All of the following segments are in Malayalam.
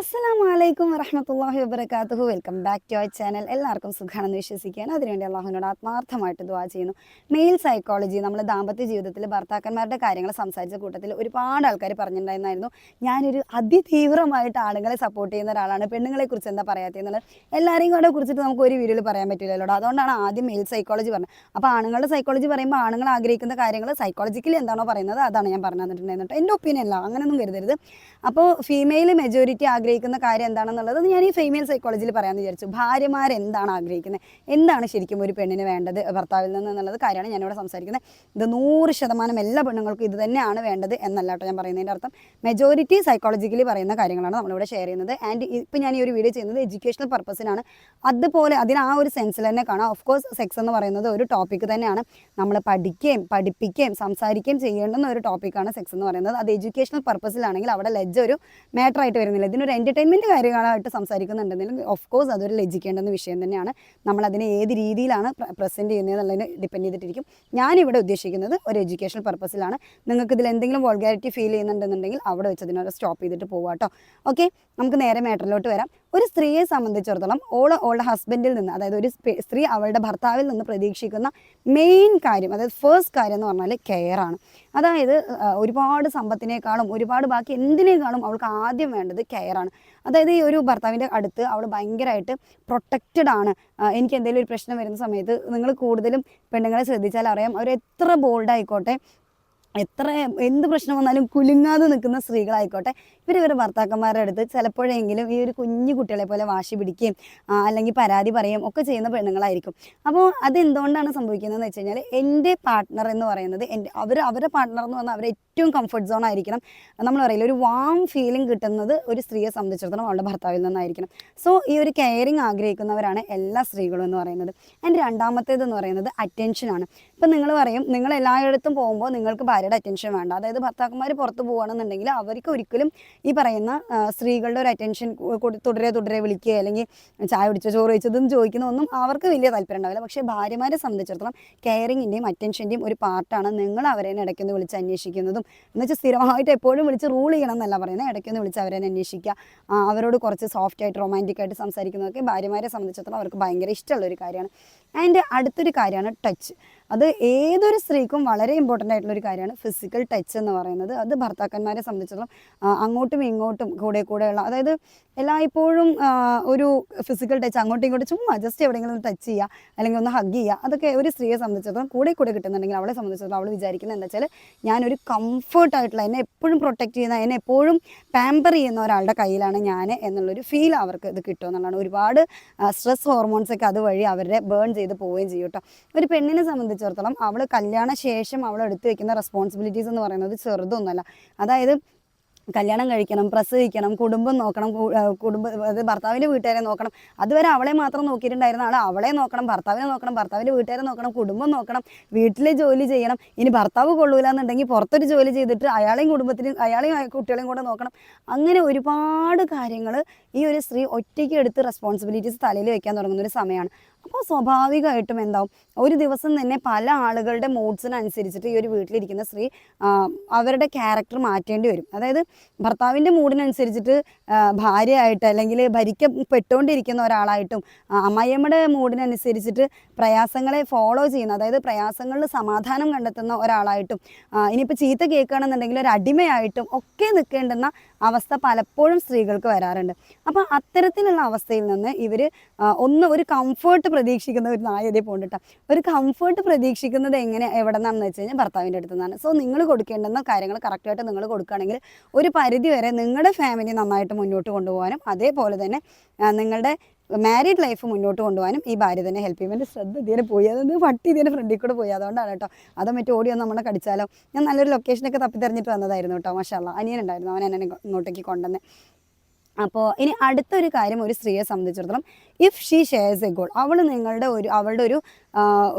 അസ്സലാമു വലൈക്കും വറഹമത്തല്ലാഹി വബർക്കാത്തുഹു welcome back to our channel എല്ലാവർക്കും സുഖമാണെന്ന് വിശ്വസിക്കുകയാണ്. അതിനുവേണ്ടി അള്ളാഹുവിനോട് ആത്മാർത്ഥമായിട്ട് ദുവാ ചെയ്യുന്നു. മെയിൽ സൈക്കോളജി നമ്മൾ ദാമ്പത്യ ജീവിതത്തിൽ ഭർത്താക്കന്മാരുടെ കാര്യങ്ങൾ സംസാരിച്ച കൂട്ടത്തിൽ ഒരുപാട് ആൾക്കാർ പറഞ്ഞിട്ടുണ്ടായിരുന്നു ഞാനൊരു അതിതീവ്രമായിട്ട് ആളുകളെ സപ്പോർട്ട് ചെയ്യുന്ന ഒരാളാണ്. പെണ്ണുങ്ങളെ കുറിച്ച് എന്താ പറയാത്തതെന്നുള്ളത് എല്ലാവരെയും കൂടെ കുറിച്ചിട്ട് നമുക്ക് ഒരു വീഡിയോയിൽ പറയാൻ പറ്റില്ലല്ലോ അതുകൊണ്ടാണ് ആദ്യം മെയിൽ സൈക്കോളജി പറഞ്ഞത്. അപ്പോൾ ആണുങ്ങളുടെ സൈക്കോളജി പറയുമ്പോൾ ആണുങ്ങൾ ആഗ്രഹിക്കുന്ന കാര്യങ്ങൾ സൈക്കോളജിക്കലി എന്താണോ പറയുന്നത് അതാണ് ഞാൻ പറഞ്ഞു തന്നിട്ടുണ്ടായിരുന്നു എന്റെ ഒപ്പീനിയൻ അല്ല അങ്ങനെയൊന്നും കരുതരുത്. അപ്പോൾ ഫീമെയിൽ മെജോറിറ്റി ആഗ്രഹിക്കുന്ന കാര്യം എന്താണെന്നുള്ളത് ഞാൻ ഈ ഫീമെയിൽ സൈക്കോളജിയിൽ പറയാമെന്ന് വിചാരിച്ചു. ഭാര്യമാർ എന്താണ് ആഗ്രഹിക്കുന്നത്? എന്താണ് ശരിക്കും ഒരു പെണ്ണിന് വേണ്ടത് ഭർത്താവിൽ നിന്ന് എന്നുള്ളത് കാര്യമാണ് ഞാനിവിടെ സംസാരിക്കുന്നത്. ഇത് നൂറ് ശതമാനം എല്ലാ പെണ്ണുങ്ങൾക്കും ഇത് തന്നെയാണ് വേണ്ടത് എന്നല്ല കേട്ടോ ഞാൻ പറയുന്നതിന്റെ അർത്ഥം. മെജോറിറ്റി സൈക്കോളജിക്കലി പറയുന്ന കാര്യങ്ങളാണ് നമ്മളിവിടെ ഷെയർ ചെയ്യുന്നത്. ആൻഡ് ഇപ്പം ഞാൻ ഈ ഒരു വീഡിയോ ചെയ്യുന്നത് എഡ്യൂക്കേഷണൽ പർപ്പസിനാണ് അതുപോലെ അതിന് ആ ഒരു സെൻസിൽ തന്നെ കാണാം. ഓഫ് കോഴ്സ് സെക്സ് എന്ന് പറയുന്നത് ഒരു ടോപ്പിക് തന്നെയാണ്. നമ്മൾ പഠിക്കുകയും പഠിപ്പിക്കുകയും സംസാരിക്കുകയും ചെയ്യേണ്ടുന്ന ഒരു ടോപ്പിക്കാണ് സെക്സ് എന്ന് പറയുന്നത്. അത് എഡ്യൂക്കേഷണൽ പർപ്പസിലാണെങ്കിൽ അവിടെ ലജ്ജ ഒരു മാറ്ററായിട്ട് വരുന്നില്ല. ഇതിനൊരു എന്റർടൈൻമെന്റ് കാര്യങ്ങളായിട്ട് സംസാരിക്കുന്നുണ്ടെങ്കിലും ഓഫ് കോഴ്സ് അതൊരു ലജിക്കേണ്ടുന്ന വിഷയം തന്നെയാണ്. നമ്മൾ അതിനെ ഏത് രീതിയിലാണ് പ്രസന്റ് ചെയ്യുന്നത് എന്നുള്ളതിനെ ഡിപ്പെൻഡ് ചെയ്തിട്ടിരിക്കും. ഞാനിവിടെ ഉദ്ദേശിക്കുന്നത് ഒരു എഡ്യൂക്കേഷണൽ പർപ്പസിലാണ് നിങ്ങൾക്ക് ഇതിൽ എന്തെങ്കിലും വോൾഗാരിറ്റി ഫീൽ ചെയ്യുന്നുണ്ടെന്നുണ്ടെങ്കിൽ അവിടെ വെച്ച് അതിനോട് സ്റ്റോപ്പ് ചെയ്തിട്ട് പോവാം കേട്ടോ ഓക്കെ നമുക്ക് നേരെ മാറ്ററിലോട്ട് വരാം. ഒരു സ്ത്രീയെ സംബന്ധിച്ചിടത്തോളം ഓൾ ഓളുടെ ഹസ്ബൻഡിൽ നിന്ന് അതായത് ഒരു സ്ത്രീ അവളുടെ ഭർത്താവിൽ നിന്ന് പ്രതീക്ഷിക്കുന്ന മെയിൻ കാര്യം അതായത് ഫേസ്റ്റ് കാര്യം എന്ന് പറഞ്ഞാൽ കെയർ ആണ്. അതായത് ഒരുപാട് സമ്പത്തിനേക്കാളും ഒരുപാട് ബാക്കി എന്തിനേക്കാളും അവൾക്ക് ആദ്യം വേണ്ടത് കെയർ ആണ് അതായത് ഈ ഒരു ഭർത്താവിന്റെ അടുത്ത് അവൾ ഭയങ്കരമായിട്ട് പ്രൊട്ടക്റ്റഡ് ആണ്. എനിക്ക് എന്തെങ്കിലും ഒരു പ്രശ്നം വരുന്ന സമയത്ത് നിങ്ങൾ കൂടുതലും പെണ്ണുങ്ങളെ ശ്രദ്ധിച്ചാൽ അറിയാം അവർ എത്ര ബോൾഡ് ആയിക്കോട്ടെ എത്ര എന്ത് പ്രശ്നം വന്നാലും കുലുങ്ങാതെ നിൽക്കുന്ന സ്ത്രീകളായിക്കോട്ടെ ഇവർ ഇവരുടെ ഭർത്താക്കന്മാരുടെ അടുത്ത് ചിലപ്പോഴെങ്കിലും ഈ ഒരു കുഞ്ഞു കുട്ടികളെ പോലെ വാശി പിടിക്കുകയും അല്ലെങ്കിൽ പരാതി പറയുകയും ഒക്കെ ചെയ്യുന്ന പെണ്ണുങ്ങളായിരിക്കും. അപ്പോൾ അതെന്തുകൊണ്ടാണ് സംഭവിക്കുന്നതെന്ന് വെച്ച് കഴിഞ്ഞാൽ എന്റെ പാർട്ട്ണർ എന്ന് പറയുന്നത് എന്റെ അവർ അവരുടെ പാർട്ട്ണർ എന്ന് പറഞ്ഞാൽ അവർ ഏറ്റവും കംഫർട്ട് സോൺ ആയിരിക്കണം. നമ്മൾ പറയില്ല ഒരു വാം ഫീലിംഗ് കിട്ടുന്നത് ഒരു സ്ത്രീയെ സംബന്ധിച്ചിടത്തോളം അവളുടെ ഭർത്താവിൽ നിന്നായിരിക്കണം. സോ ഈ ഒരു കെയറിങ് ആഗ്രഹിക്കുന്നവരാണ് എല്ലാ സ്ത്രീകളും എന്ന് പറയുന്നത്. ആൻഡ് രണ്ടാമത്തേത് എന്ന് പറയുന്നത് അറ്റൻഷനാണ് ഇപ്പം നിങ്ങൾ പറയും നിങ്ങൾ എല്ലായിടത്തും പോകുമ്പോൾ നിങ്ങൾക്ക് ഭാര്യയുടെ അറ്റൻഷൻ വേണ്ട. അതായത് ഭർത്താക്കന്മാർ പുറത്ത് പോകുകയാണെന്നുണ്ടെങ്കിൽ അവർക്ക് ഒരിക്കലും ഈ പറയുന്ന സ്ത്രീകളുടെ ഒരു അറ്റൻഷൻ തുടരെ തുടരെ വിളിക്കുക അല്ലെങ്കിൽ ചായ കുടിച്ചോ ചോറ് വെച്ചതും ചോദിക്കുന്ന ഒന്നും അവർക്ക് വലിയ താല്പര്യം ഉണ്ടാവില്ല. പക്ഷേ ഭാര്യമാരെ സംബന്ധിച്ചിടത്തോളം കെയറിങ്ങിന്റെയും അറ്റൻഷന്റെയും ഒരു പാർട്ടാണ് നിങ്ങൾ അവരെ ഇടയ്ക്കൊന്ന് വിളിച്ച് അന്വേഷിക്കുന്നതും എന്ന് വെച്ചാൽ സ്ഥിരമായിട്ട് എപ്പോഴും വിളിച്ച് റൂൾ ചെയ്യണം എന്നല്ല പറയുന്നത് ഇടയ്ക്കൊന്ന് വിളിച്ച് അവരെ അന്വേഷിക്കുക. അവരോട് കുറച്ച് സോഫ്റ്റ് ആയിട്ട് റൊമാന്റിക് ആയിട്ട് സംസാരിക്കുന്നതൊക്കെ ഭാര്യമാരെ സംബന്ധിച്ചിടത്തോളം അവർക്ക് ഭയങ്കര ഇഷ്ടമുള്ള ഒരു കാര്യമാണ്. അതിന്റെ അടുത്തൊരു കാര്യമാണ് ടച്ച് അത് ഏതൊരു സ്ത്രീക്കും വളരെ ഇമ്പോർട്ടന്റ് ആയിട്ടുള്ള ഒരു കാര്യമാണ് ഫിസിക്കൽ ടച്ച് എന്ന് പറയുന്നത്. അത് ഭർത്താക്കന്മാരെ സംബന്ധിച്ചിടത്തോളം അങ്ങോട്ടും ഇങ്ങോട്ടും കൂടെ കൂടെയുള്ള അതായത് എല്ലായ്പ്പോഴും ഒരു ഫിസിക്കൽ ടച്ച് അങ്ങോട്ടും ഇങ്ങോട്ടും ചുമ്മാ ജസ്റ്റ് എവിടെയെങ്കിലും ടച്ച് ചെയ്യുക അല്ലെങ്കിൽ ഒന്ന് ഹഗ് ചെയ്യുക അതൊക്കെ ഒരു സ്ത്രീയെ സംബന്ധിച്ചിടത്തോളം കൂടെ കൂടെ കിട്ടുന്നുണ്ടെങ്കിൽ അവളെ സംബന്ധിച്ചിടത്തോളം അവൾ വിചാരിക്കുന്നത് എന്താ വെച്ചാൽ ഞാനൊരു കംഫർട്ട് ആയിട്ടുള്ള എന്നെ എപ്പോഴും പ്രൊട്ടക്റ്റ് ചെയ്യുന്ന എന്നെ എപ്പോഴും പാമ്പർ ചെയ്യുന്ന ഒരാളുടെ കയ്യിലാണ് ഞാൻ എന്നുള്ളൊരു ഫീൽ അവർക്ക് ഇത് കിട്ടുമെന്നുള്ളതാണ് ഒരുപാട് സ്ട്രെസ് ഹോർമോൺസ് ഒക്കെ അതുവഴി അവരെ ബേൺ ചെയ്ത് പോവുകയും ചെയ്യും കേട്ടോ. ഒരു പെണ്ണിനെ സംബന്ധിച്ചിടത്തോളം അവൾ കല്യാണ ശേഷം അവൾ എടുത്തു വെക്കുന്ന റെസ്പോൺസിബിലിറ്റീസ് എന്ന് പറയുന്നത് ചെറുതൊന്നുമല്ല. അതായത് കല്യാണം കഴിക്കണം പ്രസവിക്കണം കുടുംബം നോക്കണം കുടുംബം അത് ഭർത്താവിന്റെ വീട്ടുകാരെ നോക്കണം. അതുവരെ അവളെ മാത്രം നോക്കിയിട്ടുണ്ടായിരുന്ന ആൾ അവളെ നോക്കണം ഭർത്താവിനെ നോക്കണം ഭർത്താവിന്റെ വീട്ടുകാരെ നോക്കണം കുടുംബം നോക്കണം വീട്ടിലെ ജോലി ചെയ്യണം. ഇനി ഭർത്താവ് കൊള്ളൂല എന്നുണ്ടെങ്കിൽ പുറത്തൊരു ജോലി ചെയ്തിട്ട് അയാളെയും കുടുംബത്തിനും അയാളെയും അയ- കുട്ടികളെയും കൂടെ നോക്കണം. അങ്ങനെ ഒരുപാട് കാര്യങ്ങൾ ഈ ഒരു സ്ത്രീ ഒറ്റയ്ക്ക് എടുത്ത് റെസ്പോൺസിബിലിറ്റീസ് തലയിൽ വെക്കാൻ തുടങ്ങുന്ന ഒരു സമയമാണ്. അപ്പോൾ സ്വാഭാവികമായിട്ടും എന്താവും? ഒരു ദിവസം തന്നെ പല ആളുകളുടെ മൂഡ്സിനനുസരിച്ചിട്ട് ഈ ഒരു വീട്ടിലിരിക്കുന്ന സ്ത്രീ അവരുടെ ക്യാരക്ടർ മാറ്റേണ്ടി വരും. അതായത് ഭർത്താവിന്റെ മൂഡിനനുസരിച്ചിട്ട് ഭാര്യയായിട്ട് അല്ലെങ്കിൽ ഭരിക്കപ്പെട്ടുകൊണ്ടിരിക്കുന്ന ഒരാളായിട്ടും അമ്മയമ്മയുടെ മൂഡിനനുസരിച്ചിട്ട് പ്രയാസങ്ങളെ ഫോളോ ചെയ്യുന്ന അതായത് പ്രയാസങ്ങളിൽ സമാധാനം കണ്ടെത്തുന്ന ഒരാളായിട്ടും ഇനിയിപ്പോൾ ചീത്ത കേൾക്കുകയാണെന്നുണ്ടെങ്കിൽ ഒരു അടിമയായിട്ടും ഒക്കെ നിൽക്കേണ്ടുന്ന അവസ്ഥ പലപ്പോഴും സ്ത്രീകൾക്ക് വരാറുണ്ട്. അപ്പോൾ അത്തരത്തിലുള്ള അവസ്ഥയിൽ നിന്ന് ഇവർ ഒന്ന് ഒരു കംഫേർട്ട് പ്രതീക്ഷിക്കുന്ന ഒരു നായതേ പോണ്ടിട്ട. ഒരു കംഫേർട്ട് പ്രതീക്ഷിക്കുന്നത് എങ്ങനെ എവിടെ നിന്നാണെന്ന് വെച്ച് കഴിഞ്ഞാൽ ഭർത്താവിന്റെ അടുത്ത് നിന്നാണ് സോ നിങ്ങൾ കൊടുക്കേണ്ടുന്ന കാര്യങ്ങൾ കറക്റ്റായിട്ട് നിങ്ങൾ കൊടുക്കുകയാണെങ്കിൽ ഒരു പരിധി വരെ നിങ്ങളുടെ ഫാമിലി നന്നായിട്ട് മുന്നോട്ട് കൊണ്ടുപോകാനും അതേപോലെ തന്നെ നിങ്ങളുടെ മാരീഡ് ലൈഫ് മുന്നോട്ട് കൊണ്ടുപോകാനും ഈ ഭാര്യ തന്നെ ഹെൽപ്പ് ചെയ്യും. എന്റെ ശ്രദ്ധ ഇതിനെ പോയി. അതൊന്ന് പട്ടി ഇതിന്റെ ഫ്രണ്ടിൽ കൂടെ പോയി. അതുകൊണ്ടാണ് കേട്ടോ. അതോ മറ്റേ ഓടി വന്ന് നമ്മളെ കടിച്ചാലോ. ഞാൻ നല്ലൊരു ലൊക്കേഷനൊക്കെ തപ്പി തെരഞ്ഞിട്ട് വന്നതായിരുന്നു കേട്ടോ. അനിയൻ അനിയനുണ്ടായിരുന്നു അവൻ എന്നെ ഇങ്ങോട്ടേക്ക് കൊണ്ടുവന്ന്. അപ്പോൾ ഇനി അടുത്തൊരു കാര്യം ഒരു സ്ത്രീയെ സംബന്ധിച്ചിടത്തോളം if she shares a goal അവൾ നിങ്ങളുടെ ഒരു അവളുടെ ഒരു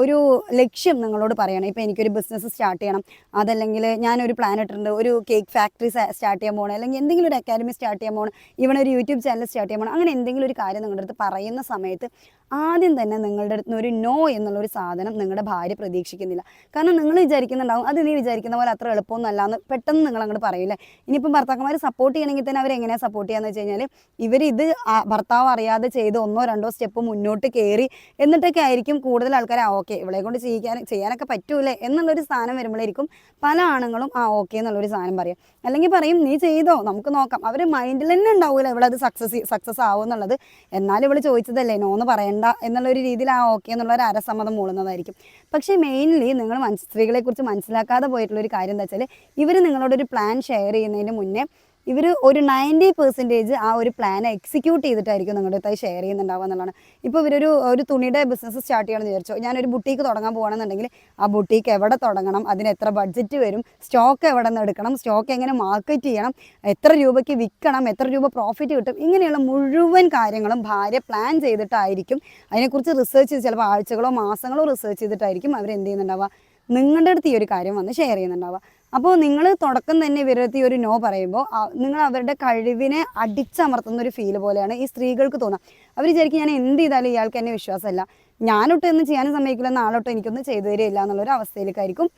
ഒരു ലക്ഷ്യം നിങ്ങളോട് പറയണം. ഇപ്പോൾ എനിക്കൊരു ബിസിനസ് സ്റ്റാർട്ട് ചെയ്യണം. അതല്ലെങ്കിൽ ഞാനൊരു പ്ലാൻ ഇട്ടിട്ടുണ്ട്. ഒരു കേക്ക് ഫാക്ടറി സ്റ്റാർട്ട് ചെയ്യാൻ പോകണം അല്ലെങ്കിൽ എന്തെങ്കിലും ഒരു അക്കാഡമി സ്റ്റാർട്ട് ചെയ്യാൻ പോകണം ഇവിടെ ഒരു യൂട്യൂബ് ചാനൽ സ്റ്റാർട്ട് ചെയ്യാൻ പോകണം അങ്ങനെ എന്തെങ്കിലും ഒരു കാര്യം നിങ്ങളുടെ അടുത്ത് പറയുന്ന സമയത്ത് ആദ്യം തന്നെ നിങ്ങളുടെ അടുത്ത് ഒരു നോ എന്നുള്ളൊരു സാധനം നിങ്ങളുടെ ഭാര്യ പ്രതീക്ഷിക്കുന്നില്ല. കാരണം നിങ്ങൾ വിചാരിക്കുന്നുണ്ടാവും അത് നീ വിചാരിക്കുന്ന പോലെ അത്ര എളുപ്പമൊന്നുമല്ല എന്ന് പെട്ടെന്ന് നിങ്ങൾ അങ്ങോട്ട് പറയില്ലേ? ഇനിയിപ്പം ഭർത്താക്കന്മാർ സപ്പോർട്ട് ചെയ്യണമെങ്കിൽ തന്നെ അവരെങ്ങനെയാണ് സപ്പോർട്ട് ചെയ്യാന്ന് വെച്ച് കഴിഞ്ഞാൽ ഇവരിത് ഭർത്താവ് അറിയാതെ ചെയ്ത് ഒന്നോ രണ്ടോ സ്റ്റെപ്പ് മുന്നോട്ട് കയറി എന്നിട്ടൊക്കെ ആയിരിക്കും കൂടുതൽ ആൾക്കാർ ആ ഓക്കെ ഇവളെ കൊണ്ട് ചെയ്യിക്കാൻ ചെയ്യാനൊക്കെ പറ്റൂലേ എന്നുള്ളൊരു സാധനം വരുമ്പോഴായിരിക്കും പല ആണുങ്ങളും ആ ഓക്കെ എന്നുള്ളൊരു സാധനം പറയും. അല്ലെങ്കിൽ പറയും നീ ചെയ്തോ നമുക്ക് നോക്കാം. അവർ മൈൻഡിൽ തന്നെ ഉണ്ടാവില്ല ഇവിടെ അത് സക്സസ് സക്സസ് ആവും എന്നുള്ളത്. എന്നാലും ഇവൾ ചോദിച്ചതല്ലേ നോ എന്ന് പറയണ്ട എന്നുള്ളൊരു രീതിയിൽ ആ ഓക്കെ എന്നുള്ള ഒരു അരസമ്മതം മൂളുന്നതായിരിക്കും. പക്ഷേ മെയിൻലി നിങ്ങൾ മനസ് സ്ത്രീകളെ കുറിച്ച് മനസ്സിലാക്കാതെ പോയിട്ടുള്ള ഒരു കാര്യം എന്താ വെച്ചാൽ ഇവർ നിങ്ങളോടൊരു പ്ലാൻ ഷെയർ ചെയ്യുന്നതിന് മുന്നേ ഇവർ ഒരു നയന്റി പെർസെന്റേജ് ആ ഒരു പ്ലാൻ എക്സിക്യൂട്ട് ചെയ്തിട്ടായിരിക്കും നിങ്ങളുടെ അടുത്ത് ഷെയർ ചെയ്യുന്നുണ്ടാവുക എന്നുള്ളതാണ്. ഇപ്പോൾ ഇവരൊരു ഒരു തുണിയുടെ ബിസിനസ് സ്റ്റാർട്ട് ചെയ്യണമെന്ന് വിചാരിച്ചു. ഞാനൊരു ബുട്ടീക്ക് തുടങ്ങാൻ പോകുകയാണെന്നുണ്ടെങ്കിൽ ആ ബുട്ടീക്ക് എവിടെ തുടങ്ങണം? അതിന് എത്ര ബഡ്ജറ്റ് വരും? സ്റ്റോക്ക് എവിടെ നിന്ന് എടുക്കണം? സ്റ്റോക്ക് എങ്ങനെ മാർക്കറ്റ് ചെയ്യണം? എത്ര രൂപയ്ക്ക് വിൽക്കണം? എത്ര രൂപ പ്രോഫിറ്റ് കിട്ടും? ഇങ്ങനെയുള്ള മുഴുവൻ കാര്യങ്ങളും ഭാര്യ പ്ലാൻ ചെയ്തിട്ടായിരിക്കും. അതിനെക്കുറിച്ച് റിസർച്ച് ചെയ്ത് ചിലപ്പോൾ ആഴ്ചകളോ മാസങ്ങളോ റിസർച്ച് ചെയ്തിട്ടായിരിക്കും അവർ എന്ത് ചെയ്യുന്നുണ്ടാവുക? നിങ്ങളുടെ അടുത്ത് ഈ ഒരു കാര്യം വന്ന് ഷെയർ ചെയ്യുന്നുണ്ടാവുക. അപ്പോൾ നിങ്ങൾ തുടക്കം തന്നെ ഇവരുടെ ഈ ഒരു നോ പറയുമ്പോൾ നിങ്ങൾ അവരുടെ കഴിവിനെ അടിച്ചമർത്തുന്ന ഒരു ഫീൽ പോലെയാണ് ഈ സ്ത്രീകൾക്ക് തോന്നുക അവർ വിചാരിക്കും ഞാൻ എന്ത് ചെയ്താലും ഇയാൾക്ക് എന്നെ വിശ്വാസമല്ല. ഞാനൊട്ട് ഒന്നും ചെയ്യാനും സമ്മതിക്കില്ല നാളൊട്ട് എനിക്കൊന്നും ചെയ്തു തരില്ല എന്നുള്ളൊരു അവസ്ഥയിലേക്കായിരിക്കും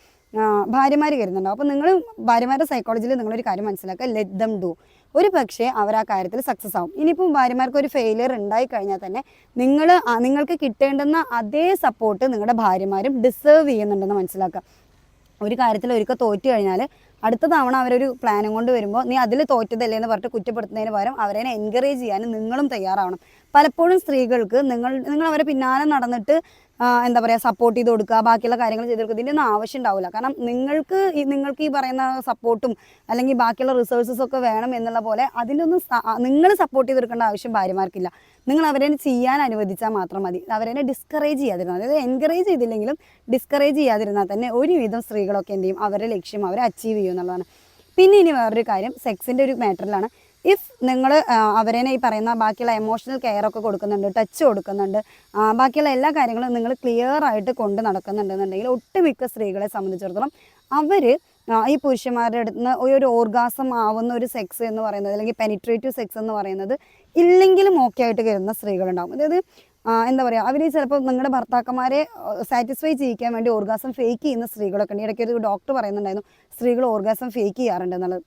ഭാര്യമാർ കരുതുന്നുണ്ടാവും അപ്പോൾ നിങ്ങൾ ഭാര്യമാരുടെ സൈക്കോളജിയിൽ നിങ്ങളൊരു കാര്യം മനസ്സിലാക്കുക. ലെറ്റ് ദം ഡു ഒരു പക്ഷേ അവർ ആ കാര്യത്തിൽ സക്സസ് ആവും. ഇനിയിപ്പം ഭാര്യമാർക്ക് ഒരു ഫെയിലിയർ ഉണ്ടായി കഴിഞ്ഞാൽ തന്നെ നിങ്ങൾ നിങ്ങൾക്ക് കിട്ടേണ്ടുന്ന അതേ സപ്പോർട്ട് നിങ്ങളുടെ ഭാര്യമാരും ഡിസേർവ് ചെയ്യുന്നുണ്ടെന്ന് മനസ്സിലാക്കുക ഒരു കാര്യത്തിൽ ഒരിക്കൽ തോറ്റു കഴിഞ്ഞാൽ അടുത്ത തവണ അവരൊരു പ്ലാനും കൊണ്ട് വരുമ്പോൾ നീ അതിൽ തോറ്റതല്ലേ എന്ന് പറഞ്ഞിട്ട് കുറ്റപ്പെടുത്തുന്നതിന് പകരം അവരെ എൻകറേജ് ചെയ്യാൻ നിങ്ങളും തയ്യാറാവണം. പലപ്പോഴും സ്ത്രീകൾക്ക് നിങ്ങൾ നിങ്ങൾ അവരെ പിന്നാലെ നടന്നിട്ട് എന്താ പറയുക സപ്പോർട്ട് ചെയ്ത് കൊടുക്കുക ബാക്കിയുള്ള കാര്യങ്ങൾ ചെയ്ത് കൊടുക്കുക ഇതിന്റെ ഒന്നും ആവശ്യം ഉണ്ടാവില്ല കാരണം നിങ്ങൾക്ക് നിങ്ങൾക്ക് ഈ പറയുന്ന സപ്പോർട്ടും അല്ലെങ്കിൽ ബാക്കിയുള്ള റിസോഴ്സസ് ഒക്കെ വേണം എന്നുള്ള പോലെ അതിന്റെ ഒന്നും നിങ്ങൾ സപ്പോർട്ട് ചെയ്ത് കൊടുക്കേണ്ട ആവശ്യം ഭാര്യമാർക്കില്ല. നിങ്ങൾ അവരെ ചെയ്യാൻ അനുവദിച്ചാൽ മാത്രം മതി. അവരെ ഡിസ്കറേജ് ചെയ്യാതിരുന്നാൽ അതായത് എൻകറേജ് ചെയ്തില്ലെങ്കിലും ഡിസ്കറേജ് ചെയ്യാതിരുന്നാൽ തന്നെ ഒരുവിധം സ്ത്രീകളൊക്കെ എന്ത് ചെയ്യും? അവരുടെ ലക്ഷ്യം അവരെ അച്ചീവ് ചെയ്യും എന്നുള്ളതാണ്. പിന്നെ ഇനി വേറൊരു കാര്യം സെക്സിന്റെ ഒരു മാറ്ററിലാണ് ഇഫ് നിങ്ങൾ അവരെ ഈ പറയുന്ന ബാക്കിയുള്ള എമോഷണൽ കെയർ ഒക്കെ കൊടുക്കുന്നുണ്ട് ടച്ച് കൊടുക്കുന്നുണ്ട് ബാക്കിയുള്ള എല്ലാ കാര്യങ്ങളും നിങ്ങൾ ക്ലിയർ ആയിട്ട് കൊണ്ട് നടക്കുന്നുണ്ടെന്നുണ്ടെങ്കിൽ ഒട്ടുമിക്ക സ്ത്രീകളെ സംബന്ധിച്ചിടത്തോളം അവർ ഈ പുരുഷന്മാരുടെ അടുത്ത് നിന്ന് ഒരു ഓർഗാസം ആവുന്ന ഒരു സെക്സ് എന്ന് പറയുന്നത് അല്ലെങ്കിൽ പെനിട്രേറ്റീവ് സെക്സ് എന്ന് പറയുന്നത് ഇല്ലെങ്കിലും ഓക്കെ ആയിട്ട് കരുതുന്ന സ്ത്രീകളുണ്ടാകും അതായത് എന്താ പറയുക അവർ ചിലപ്പോൾ നിങ്ങളുടെ ഭർത്താക്കന്മാരെ സാറ്റിസ്ഫൈ ചെയ്യിക്കാൻ വേണ്ടി ഓർഗാസം ഫേക്ക് ചെയ്യുന്ന സ്ത്രീകളൊക്കെ ഉണ്ട്. ഇടയ്ക്ക് ഒരു ഡോക്ടർ പറയുന്നുണ്ടായിരുന്നു സ്ത്രീകൾ ഓർഗാസം ഫേക്ക് ചെയ്യാറുണ്ട് എന്നുള്ളത്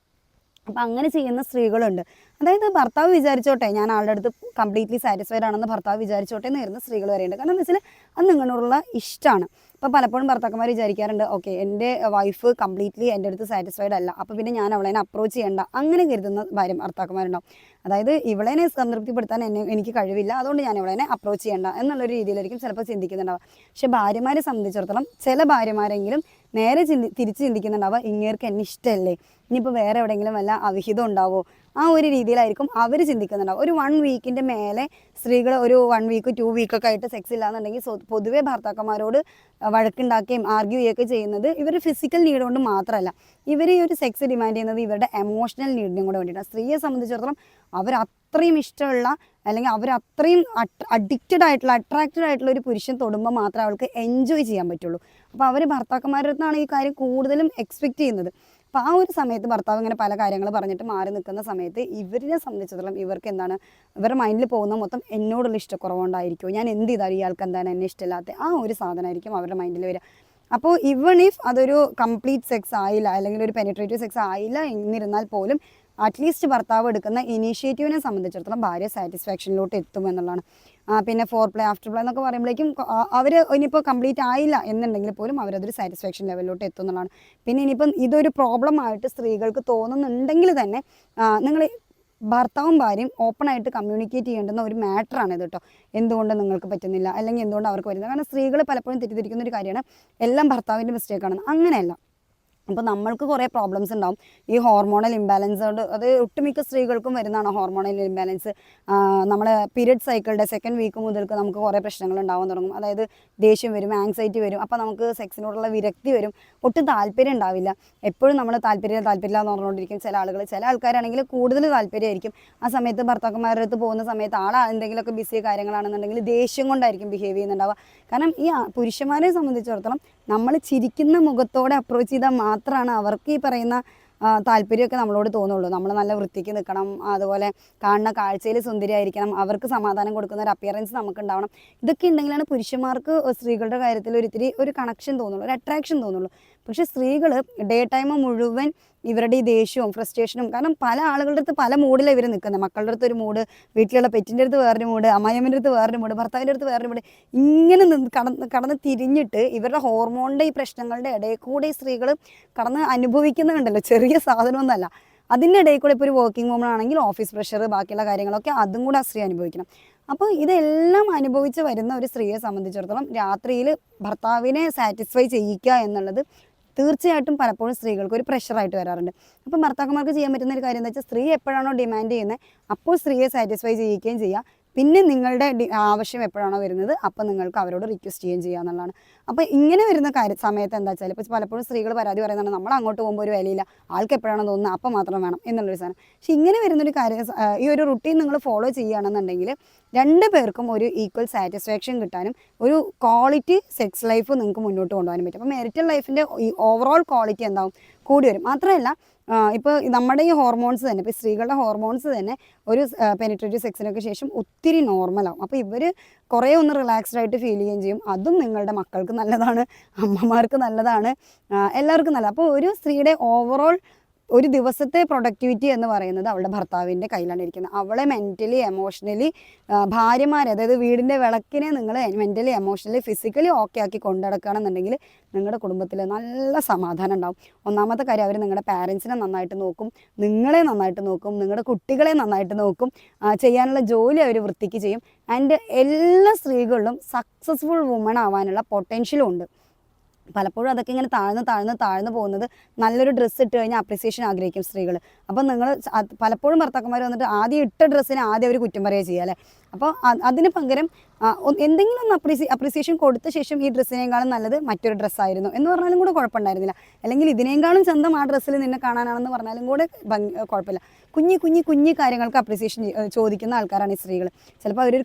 അപ്പം അങ്ങനെ ചെയ്യുന്ന സ്ത്രീകളുണ്ട്. അതായത് ഭർത്താവ് വിചാരിച്ചോട്ടെ ഞാൻ ആളുടെ അടുത്ത് കംപ്ലീറ്റ്ലി സാറ്റിസ്ഫൈഡ് ആണെന്ന് ഭർത്താവ് വിചാരിച്ചോട്ടെ എന്ന് വരുന്ന സ്ത്രീകൾ വരെയുണ്ട്. കാരണം എന്താ വെച്ചാൽ അത് നിങ്ങളോടുള്ള ഇഷ്ടമാണ് അപ്പോൾ പലപ്പോഴും ഭർത്താക്കന്മാർ വിചാരിക്കാറുണ്ട് ഓക്കെ എന്റെ വൈഫ് കംപ്ലീറ്റ്ലി എന്റെ അടുത്ത് സാറ്റിസ്ഫൈഡ് അല്ല. അപ്പോൾ പിന്നെ ഞാൻ അവളെ അപ്രോച്ച് ചെയ്യേണ്ട. അങ്ങനെ കരുതുന്ന ഭാര്യ ഭർത്താക്കന്മാരുണ്ടാവും. അതായത് ഇവളെനെ സംതൃപ്തിപ്പെടുത്താൻ എന്നെ എനിക്ക് കഴിവില്ല. അതുകൊണ്ട് ഞാൻ ഇവളെനെ അപ്രോച്ച് ചെയ്യേണ്ട എന്നുള്ളൊരു രീതിയിലായിരിക്കും ചിലപ്പോൾ ചിന്തിക്കുന്നുണ്ടാവുക. പക്ഷേ ഭാര്യമാരെ സംബന്ധിച്ചിടത്തോളം ചില ഭാര്യമാരെങ്കിലും നേരെ ചിന്തി തിരിച്ച് ചിന്തിക്കുന്നുണ്ടാവുക ഇങ്ങേർക്ക് എന്നെ ഇഷ്ടമല്ലേ ഇനിയിപ്പോൾ വേറെ എവിടെയെങ്കിലും വല്ല അവിഹിതം ഉണ്ടാവോ? ആ ഒരു രീതിയിലായിരിക്കും അവർ ചിന്തിക്കുന്നുണ്ടാവും ഒരു വൺ വീക്കിന്റെ മേലെ സ്ത്രീകൾ ഒരു വൺ വീക്ക് ടു വീക്കൊക്കെ ആയിട്ട് സെക്സ് ഇല്ലാന്നുണ്ടെങ്കിൽ പൊതുവേ ഭർത്താക്കന്മാരോട് വഴക്കുണ്ടാക്കുകയും ആർഗ്യൂ ചെയ്യുകയൊക്കെ ചെയ്യുന്നത് ഇവർ ഫിസിക്കൽ നീഡ് കൊണ്ട് മാത്രമല്ല. ഇവർ ഈ ഒരു സെക്സ് ഡിമാൻഡ് ചെയ്യുന്നത് ഇവരുടെ എമോഷണൽ നീഡിനും കൂടെ വേണ്ടിയിട്ടാണ്. സ്ത്രീയെ സംബന്ധിച്ചിടത്തോളം അവർ അത്രയും ഇഷ്ടമുള്ള അല്ലെങ്കിൽ അവർ അത്രയും അഡിക്റ്റഡ് ആയിട്ടുള്ള അട്രാക്റ്റഡ് ആയിട്ടുള്ള ഒരു പുരുഷൻ തൊടുമ്പോൾ മാത്രമേ അവൾക്ക് എൻജോയ് ചെയ്യാൻ പറ്റുള്ളൂ. അപ്പോൾ അവർ ഭർത്താക്കന്മാരുടെ അടുത്താണ് ഈ കാര്യം കൂടുതലും എക്സ്പെക്റ്റ് ചെയ്യുന്നത്. അപ്പോൾ ആ ഒരു സമയത്ത് ഭർത്താവ് ഇങ്ങനെ പല കാര്യങ്ങൾ പറഞ്ഞിട്ട് മാറി നിൽക്കുന്ന സമയത്ത് ഇവരിനെ സംബന്ധിച്ചിടത്തോളം ഇവർക്ക് എന്താണ് ഇവരുടെ മൈൻഡിൽ പോകുന്ന മൊത്തം എന്നോടുള്ള ഇഷ്ടക്കുറവുണ്ടായിരിക്കും. ഞാൻ എന്ത് ചെയ്താലും ഇയാൾക്ക് എന്താണ് എന്നെ ഇഷ്ടമില്ലാത്ത ആ ഒരു സാധനമായിരിക്കും അവരുടെ മൈൻഡിൽ വരിക. അപ്പോൾ ഇവൺ ഇഫ് അതൊരു കംപ്ലീറ്റ് സെക്സ് ആയില്ല അല്ലെങ്കിൽ ഒരു പെനിട്രേറ്റീവ് സെക്സ് ആയില്ല എന്നിരുന്നാൽ പോലും അറ്റ്ലീസ്റ്റ് ഭർത്താവ് എടുക്കുന്ന ഇനീഷ്യേറ്റീവിനെ സംബന്ധിച്ചിടത്തോളം ഭാര്യ സാറ്റിസ്ഫാക്ഷനിലോട്ട് എത്തും എന്നുള്ളതാണ്. പിന്നെ ഫോർ പ്ലേ ആഫ്റ്റർ പ്ലേ എന്നൊക്കെ പറയുമ്പോഴേക്കും അവർ ഇനിയിപ്പോൾ കംപ്ലീറ്റ് ആയില്ല എന്നുണ്ടെങ്കിൽ പോലും അവരതൊരു സാറ്റിസ്ഫാക്ഷൻ ലെവലിലോട്ട് എത്തും എന്നുള്ളതാണ്. പിന്നെ ഇനിയിപ്പം ഇതൊരു പ്രോബ്ലം ആയിട്ട് സ്ത്രീകൾക്ക് തോന്നുന്നുണ്ടെങ്കിൽ തന്നെ നിങ്ങൾ ഭർത്താവും ഭാര്യയും ഓപ്പണായിട്ട് കമ്മ്യൂണിക്കേറ്റ് ചെയ്യേണ്ടുന്ന ഒരു മാറ്ററാണ് ഇത് കേട്ടോ എന്തുകൊണ്ട് നിങ്ങൾക്ക് പറ്റുന്നില്ല? അല്ലെങ്കിൽ എന്തുകൊണ്ട് അവർക്ക് വരുന്നില്ല കാരണം സ്ത്രീകൾ പലപ്പോഴും തെറ്റിദ്ധരിക്കുന്ന ഒരു കാര്യമാണ് എല്ലാം ഭർത്താവിന്റെ മിസ്റ്റേക്കാണെന്ന് അങ്ങനെയല്ല. അപ്പോൾ നമ്മൾക്ക് കുറേ പ്രോബ്ലംസ് ഉണ്ടാവും ഈ ഹോർമോണൽ ഇംബാലൻസ് കൊണ്ട് അത് ഒട്ടുമിക്ക സ്ത്രീകൾക്കും വരുന്നതാണ് ഹോർമോണൽ ഇംബാലൻസ് നമ്മളെ പീരിയഡ് സൈക്കിളുടെ സെക്കൻഡ് വീക്ക് മുതൽക്ക് നമുക്ക് കുറേ പ്രശ്നങ്ങൾ ഉണ്ടാവാൻ തുടങ്ങും. അതായത് ദേഷ്യം വരും ആങ്സൈറ്റി വരും. അപ്പോൾ നമുക്ക് സെക്സിനോടുള്ള വിരക്തി വരും. ഒട്ടും താല്പര്യം ഉണ്ടാവില്ല എപ്പോഴും നമ്മൾ താല്പര്യം താല്പര്യമില്ല എന്ന് പറഞ്ഞുകൊണ്ടിരിക്കും ചില ആളുകൾ ചില ആൾക്കാരാണെങ്കിൽ കൂടുതൽ താല്പര്യമായിരിക്കും. ആ സമയത്ത് ഭർത്താക്കന്മാരുടെ അടുത്ത് പോകുന്ന സമയത്ത് ആൾ എന്തെങ്കിലുമൊക്കെ ബിസി കാര്യങ്ങളാണെന്നുണ്ടെങ്കിൽ ദേഷ്യം കൊണ്ടായിരിക്കും ബിഹേവ് ചെയ്യുന്നുണ്ടാവുക. കാരണം ഈ പുരുഷന്മാരെ സംബന്ധിച്ചിടത്തോളം നമ്മൾ ചിരിക്കുന്ന മുഖത്തോടെ അപ്രോച്ച് ചെയ്താൽ മാത്രമാണ് അവർക്ക് ഈ പറയുന്ന താല്പര്യമൊക്കെ നമ്മളോട് തോന്നുള്ളൂ. നമ്മൾ നല്ല വൃത്തിക്ക് നിൽക്കണം അതുപോലെ കാണുന്ന കാഴ്ചയിൽ സുന്ദരിയായിരിക്കണം അവർക്ക് സമാധാനം കൊടുക്കുന്ന ഒരു അപ്പിയറൻസ് നമുക്ക് ഉണ്ടാവണം ഇതൊക്കെ ഉണ്ടെങ്കിലാണ് പുരുഷന്മാർക്ക് സ്ത്രീകളുടെ കാര്യത്തിൽ ഒരു ഇത്തിരി ഒരു കണക്ഷൻ തോന്നുള്ളൂ ഒരു അട്രാക്ഷൻ തോന്നുള്ളൂ. പക്ഷേ സ്ത്രീകൾ ഡേ ടൈം മുഴുവൻ ഇവരുടെ ഈ ദേഷ്യവും ഫ്രസ്ട്രേഷനും കാരണം പല ആളുകളുടെ അടുത്ത് പല മൂഡിലാണ് ഇവർ നിൽക്കുന്നത് മക്കളുടെ അടുത്ത് ഒരു മൂഡ് വീട്ടിലുള്ള പെറ്റിന്റെ അടുത്ത് വേറൊരു മൂഡ് അമ്മായിയമ്മന്റെ അടുത്ത് വേറൊരു മൂഡ് ഭർത്താവിന്റെ അടുത്ത് വേറൊരു മൂഡ് ഇങ്ങനെ കടന്ന് കടന്ന് തിരിഞ്ഞിട്ട് ഇവരുടെ ഹോർമോണിന്റെ ഈ പ്രശ്നങ്ങളുടെ ഇടയിൽ കൂടെ ഈ സ്ത്രീകൾ കടന്ന് അനുഭവിക്കുന്നുണ്ടല്ലോ. ചെറിയ സാധനമൊന്നുമല്ല. അതിന്റെ ഇടയിൽ കൂടെ ഇപ്പോൾ ഒരു വർക്കിംഗ് വുമൺ ആണെങ്കിൽ ഓഫീസ് പ്രഷർ ബാക്കിയുള്ള കാര്യങ്ങളൊക്കെ അതും കൂടെ ആ സ്ത്രീ അനുഭവിക്കണം. അപ്പോൾ ഇതെല്ലാം അനുഭവിച്ച് വരുന്ന ഒരു സ്ത്രീയെ സംബന്ധിച്ചിടത്തോളം രാത്രിയിൽ ഭർത്താവിനെ സാറ്റിസ്ഫൈ ചെയ്യിക്കുക എന്നുള്ളത് തീർച്ചയായിട്ടും പലപ്പോഴും സ്ത്രീകൾക്ക് ഒരു പ്രഷറായിട്ട് വരാറുണ്ട്. അപ്പം ഭർത്താക്കന്മാർക്ക് ചെയ്യാൻ പറ്റുന്ന ഒരു കാര്യം എന്താ വെച്ചാൽ സ്ത്രീ എപ്പോഴാണോ ഡിമാൻഡ് ചെയ്യുന്നത് അപ്പോൾ സ്ത്രീയെ സാറ്റിസ്ഫൈ ചെയ്യിക്കുകയും ചെയ്യുക പിന്നെ നിങ്ങളുടെ ആവശ്യം എപ്പോഴാണോ വരുന്നത് അപ്പം നിങ്ങൾക്ക് അവരോട് റിക്വസ്റ്റ് ചെയ്യുകയും ചെയ്യുക എന്നുള്ളതാണ്. അപ്പോൾ ഇങ്ങനെ വരുന്ന കാര്യ സമയത്ത് എന്താ വെച്ചാൽ ഇപ്പോൾ പലപ്പോഴും സ്ത്രീകൾ പരാതി പറയുന്നതാണ് നമ്മൾ അങ്ങോട്ട് പോകുമ്പോൾ ഒരു വിലയില്ല ആൾക്ക് എപ്പോഴാണോ തോന്നുന്നത് അപ്പം മാത്രം വേണം എന്നുള്ളൊരു സാധനം. പക്ഷെ ഇങ്ങനെ വരുന്നൊരു കാര്യം ഈ ഒരു റുട്ടീൻ നിങ്ങൾ ഫോളോ ചെയ്യുകയാണെന്നുണ്ടെങ്കിൽ രണ്ട് പേർക്കും ഒരു ഈക്വൽ സാറ്റിസ്ഫാക്ഷൻ കിട്ടാനും ഒരു ക്വാളിറ്റി സെക്സ് ലൈഫ് നിങ്ങൾക്ക് മുന്നോട്ട് കൊണ്ടുപോകാനും പറ്റും. അപ്പോൾ മെരിറ്റൽ ലൈഫിന്റെ ഈ ഓവറോൾ ക്വാളിറ്റി എന്താവും? കൂടി വരും. മാത്രമല്ല ഇപ്പോൾ നമ്മുടെ ഈ ഹോർമോൺസ് തന്നെ ഇപ്പോൾ സ്ത്രീകളുടെ ഹോർമോൺസ് തന്നെ ഒരു പെനിട്രേറ്റീവ് സെക്സിനൊക്കെ ശേഷം ഒത്തിരി നോർമലാവും അപ്പോൾ ഇവർ കുറേ ഒന്ന് റിലാക്സ്ഡ് ആയിട്ട് ഫീൽ ചെയ്യുകയും ചെയ്യും. അതും നിങ്ങളുടെ മക്കൾക്ക് നല്ലതാണ് അമ്മമാർക്ക് നല്ലതാണ് എല്ലാവർക്കും നല്ല അപ്പോൾ ഒരു സ്ത്രീയുടെ ഓവറോൾ ഒരു ദിവസത്തെ പ്രൊഡക്ടിവിറ്റി എന്ന് പറയുന്നത് അവളുടെ ഭർത്താവിന്റെ കയ്യിലാണ് ഇരിക്കുന്നത്. അവളെ മെന്റലി എമോഷണലി ഭാര്യമാരെ അതായത് വീടിന്റെ വിളക്കിനെ നിങ്ങൾ മെന്റലി എമോഷണലി ഫിസിക്കലി ഓക്കെ ആക്കി കൊണ്ടുനടക്കുകയാണെന്നുണ്ടെങ്കിൽ നിങ്ങളുടെ കുടുംബത്തിൽ നല്ല സമാധാനം ഉണ്ടാവും. ഒന്നാമത്തെ കാര്യം അവർ നിങ്ങളുടെ പാരൻസിനെ നന്നായിട്ട് നോക്കും നിങ്ങളെ നന്നായിട്ട് നോക്കും നിങ്ങളുടെ കുട്ടികളെ നന്നായിട്ട് നോക്കും ചെയ്യാനുള്ള ജോലി അവർ വൃത്തിക്ക് ചെയ്യും. ആൻഡ് എല്ലാ സ്ത്രീകളിലും സക്സസ്ഫുൾ വുമൺ ആവാനുള്ള പൊട്ടൻഷ്യലും ഉണ്ട്. പലപ്പോഴും അതൊക്കെ ഇങ്ങനെ താഴ്ന്ന് താഴ്ന്ന് താഴ്ന്ന് പോകുന്നത് നല്ലൊരു ഡ്രസ്സ് ഇട്ട് കഴിഞ്ഞാൽ അപ്രിസിയേഷൻ ആഗ്രഹിക്കും സ്ത്രീകൾ അപ്പം നിങ്ങൾ പലപ്പോഴും ഭർത്താക്കന്മാർ വന്നിട്ട് ആദ്യം ഇട്ട ഡ്രസ്സിന് ആദ്യം അവർ കുറ്റം പറയുക ചെയ്യുക അല്ലേ? അപ്പോൾ അതിന് പകരം എന്തെങ്കിലും ഒന്ന് അപ്രീസി അപ്രീസിയേഷൻ കൊടുത്ത ശേഷം ഈ ഡ്രസ്സിനേക്കാളും നല്ലത് മറ്റൊരു ഡ്രസ്സായിരുന്നു എന്ന് പറഞ്ഞാലും കൂടെ കുഴപ്പമുണ്ടായിരുന്നില്ല. അല്ലെങ്കിൽ ഇതിനേക്കാളും ചന്തം ആ ഡ്രസ്സിൽ നിന്നെ കാണാനാണെന്ന് പറഞ്ഞാലും കൂടെ കുഴപ്പമില്ല. കുഞ്ഞി കുഞ്ഞി കുഞ്ഞി കാര്യങ്ങൾക്ക് അപ്രീസിയേഷൻ ചോദിക്കുന്ന ആൾക്കാരാണ് ഈ സ്ത്രീകൾ ചിലപ്പോൾ അവരൊരു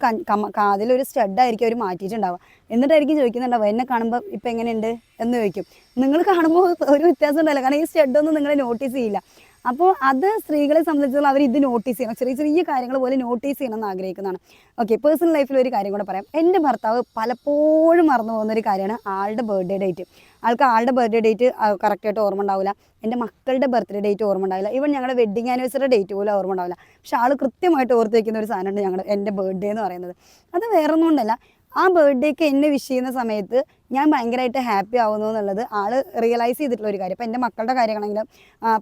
കാതിലൊരു സ്റ്റഡായിരിക്കും അവർ മാറ്റിയിട്ടുണ്ടാവുക. എന്നിട്ടായിരിക്കും ചോദിക്കുന്നുണ്ടാവുക എന്നെ കാണുമ്പോൾ ഇപ്പം എങ്ങനെയുണ്ട്? എന്ന് ചോദിക്കും. നിങ്ങൾ കാണുമ്പോൾ ഒരു വ്യത്യാസം ഉണ്ടല്ലോ കാരണം ഈ സ്റ്റഡൊന്നും നിങ്ങളെ നോട്ടീസ് ചെയ്യില്ല. അപ്പോൾ അത് സ്ത്രീകളെ സംബന്ധിച്ചിടത്തോളം അവർ ഇത് നോട്ടീസ് ചെയ്യണം. ചെറിയ ചെറിയ കാര്യങ്ങൾ പോലെ നോട്ടീസ് ചെയ്യണം എന്ന് ആഗ്രഹിക്കുന്നതാണ്. ഓക്കെ പേഴ്സണൽ ലൈഫിൽ ഒരു കാര്യം കൂടെ പറയാം. എന്റെ ഭർത്താവ് പലപ്പോഴും മറന്നു പോകുന്ന ഒരു കാര്യമാണ് ആളുടെ ബർത്ത്ഡേ ഡേറ്റ് ആൾക്ക് ആളുടെ ബർത്ത്ഡേ ഡേറ്റ് കറക്റ്റായിട്ട് ഓർമ്മ ഉണ്ടാവില്ല. എന്റെ മക്കളുടെ ബർത്ത്ഡേ ഡേറ്റ് ഓർമ്മ ഉണ്ടാവില്ല. ഇവൻ ഞങ്ങളുടെ വെഡിങ് ആനിവേഴ്സറി ഡേറ്റ് പോലും ഓർമ്മ ഉണ്ടാവില്ല. പക്ഷെ ആൾ കൃത്യമായിട്ട് ഓർത്ത് വയ്ക്കുന്ന ഒരു സാധനമുണ്ട് ഞങ്ങളുടെ എന്റെ ബർത്ത്ഡേ എന്ന് പറയുന്നത്. അത് വേറൊന്നുകൊണ്ടല്ല ആ ബർത്ത്ഡേക്ക് എന്നെ വിഷ് ചെയ്യുന്ന സമയത്ത് ഞാൻ ഭയങ്കരമായിട്ട് ഹാപ്പി ആവുന്നു എന്നുള്ളത് ആൾ റിയലൈസ് ചെയ്തിട്ടുള്ള ഒരു കാര്യം. ഇപ്പം എന്റെ മക്കളുടെ കാര്യമാണെങ്കിലും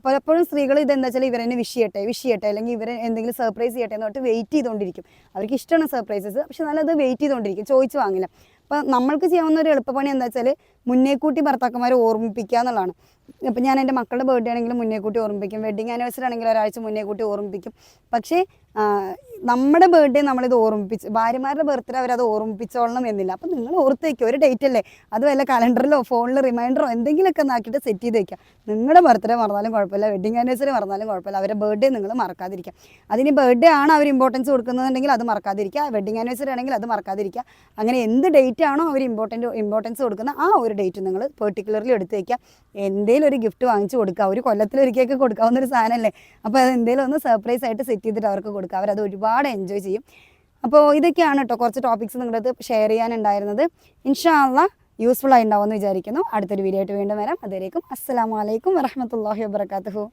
പലപ്പോഴും സ്ത്രീകൾ ഇതെന്താ വെച്ചാൽ ഇവരെന്നെ വിഷ് ചെയ്യട്ടെ വിഷ് ചെയ്യട്ടെ അല്ലെങ്കിൽ ഇവരെ എന്തെങ്കിലും സർപ്രൈസ് ചെയ്യട്ടെ എന്ന് പറഞ്ഞിട്ട് വെയിറ്റ് ചെയ്തുകൊണ്ടിരിക്കും അവർക്ക് ഇഷ്ടമാണ് സർപ്രൈസസ് പക്ഷെ നല്ലത് വെയിറ്റ് ചെയ്തുകൊണ്ടിരിക്കും ചോദിച്ചു വാങ്ങില്ല. അപ്പം നമ്മൾക്ക് ചെയ്യാവുന്ന ഒരു എളുപ്പപ്പണി എന്താ വെച്ചാൽ മുന്നേക്കൂട്ടി ഭർത്താക്കന്മാരെ ഓർമ്മിപ്പിക്കുക എന്നുള്ളതാണ്. ഇപ്പം ഞാൻ എന്റെ മക്കളുടെ ബർത്ത്ഡേ ആണെങ്കിലും മുന്നേ കൂട്ടി ഓർമ്മിപ്പിക്കും. വെഡിങ് ആനിവേഴ്സറി ആണെങ്കിലും ഒരാഴ്ച മുന്നേ കൂട്ടി ഓർമ്മിപ്പിക്കും. പക്ഷേ നമ്മുടെ ബർത്ത്ഡേ നമ്മളിത് ഓർമ്മിപ്പിച്ച് ഭാര്യമാരുടെ ബർത്ത്ഡേ അവരത് ഓർമ്മിപ്പിച്ചോളണം എന്നില്ല. അപ്പം നിങ്ങൾ ഓർത്ത് വയ്ക്കുക ഒരു ഡേറ്റ് അല്ലേ? അത് വല്ല കലണ്ടറിലോ ഫോണിലോ റിമൈൻഡറോ എന്തെങ്കിലുമൊക്കെ നാക്കിയിട്ട് സെറ്റ് ചെയ്ത് വയ്ക്കുക നിങ്ങളുടെ ബർത്ത്ഡേ മറന്നാലും കുഴപ്പമില്ല. വെഡിങ് ആനിവേഴ്സറി മറന്നാലും കുഴപ്പമില്ല. അവരുടെ ബർത്ത്ഡേ നിങ്ങൾ മറക്കാതിരിക്കുക അതിന് ബർത്ത്ഡേ ആണ് അവർ ഇമ്പോർട്ടൻസ് കൊടുക്കുന്നതെങ്കിൽ അത് മറക്കാതിരിക്കുക. വെഡിങ് ആനിവേഴ്സറി ആണെങ്കിൽ അത് മറക്കാതിരിക്കുക. അങ്ങനെ എന്ത് ഡേറ്റ് ആണോ അവർ ഇമ്പോർട്ടന്റ് ഇമ്പോർട്ടൻസ് കൊടുക്കുന്ന ആ ഒരു ഡേറ്റ് നിങ്ങൾ പെർട്ടിക്കുലർലി എടുത്ത് വയ്ക്കുക എന്തെങ്കിലും ഒരു ഗിഫ്റ്റ് വാങ്ങിച്ചു കൊടുക്കുക. ഒരു കൊല്ലത്തിലൊരിക്കലൊക്കെ കൊടുക്കാവുന്ന ഒരു സാധനമല്ലേ? അപ്പോൾ അത് എന്തെങ്കിലും ഒന്ന് സർപ്രൈസ് ആയിട്ട് സെറ്റ് ചെയ്തിട്ട് അവർക്ക് കൊടുക്കുക. അവരത് ഒരുപാട് എൻജോയ് ചെയ്യും. അപ്പോൾ ഇതൊക്കെയാണ് കേട്ടോ കുറച്ച് ടോപ്പിക്സ് നിങ്ങളുടെ അടുത്ത് ഷെയർ ചെയ്യാനുണ്ടായിരുന്നത്. ഇൻഷാല്ല യൂസ്ഫുൾ ആയി ഉണ്ടാവുമെന്ന് വിചാരിക്കുന്നു. അടുത്തൊരു വീഡിയോ ആയിട്ട് വീണ്ടും വരാം. അതുവരേക്കും അസ്സാം വലൈക്കും വരഹമത്തല്ലാഹി വാബർക്കാത്തുഹു